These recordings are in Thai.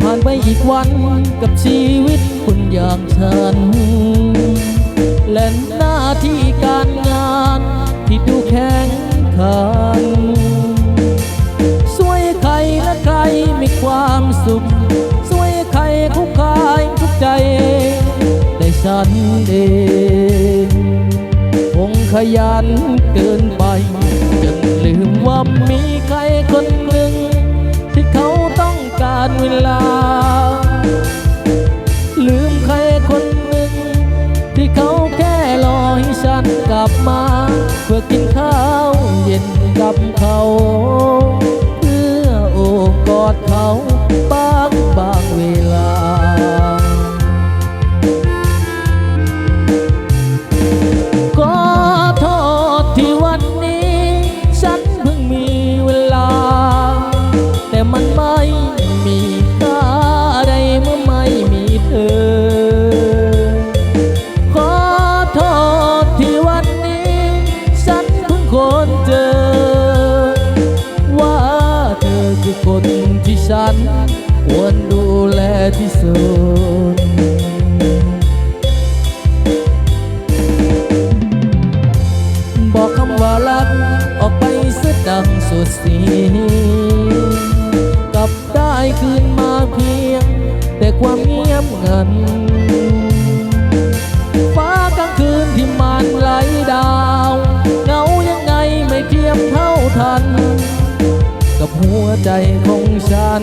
ผ่านไปอีกวันกับชีวิตคุณอย่างฉัน และหน้าที่การงานที่ดูแข็งขันช่วยใครและใครมีความสุขช่วยใครทุกคายทุกใจ ได้ฉันเองคงขยันเกินไปจนลืมว่ามีใครคนารเวลา ลืมใครคนหนึ่ง ที่เขาแค่รอให้ฉันกลับมา เพื่อกินข้าวเย็นกับเขา เพื่อโอบกอดเขาบางบางเวลาขอโทษที่วันนี้ฉันเพิ่งมีเวลาแต่มันไม่ คนที่ฉันควรดูแลที่สุดบอกคำว่ารักออกไปเสียดังสุดเสียงกลับได้คืนมาเพียง แต่ความเงียบงัน ใจของฉัน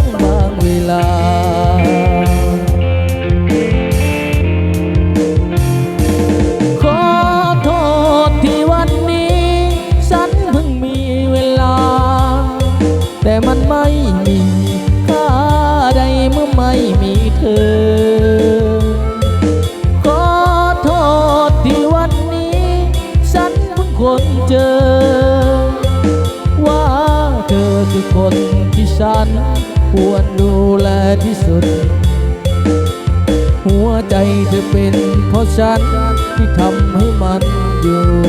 งบาง คนเจอ ว่าเธอคือคนที่ฉัน ควรดูแลที่สุด หัวใจเธอเป็นเพราะฉันที่ทำให้มันอยู่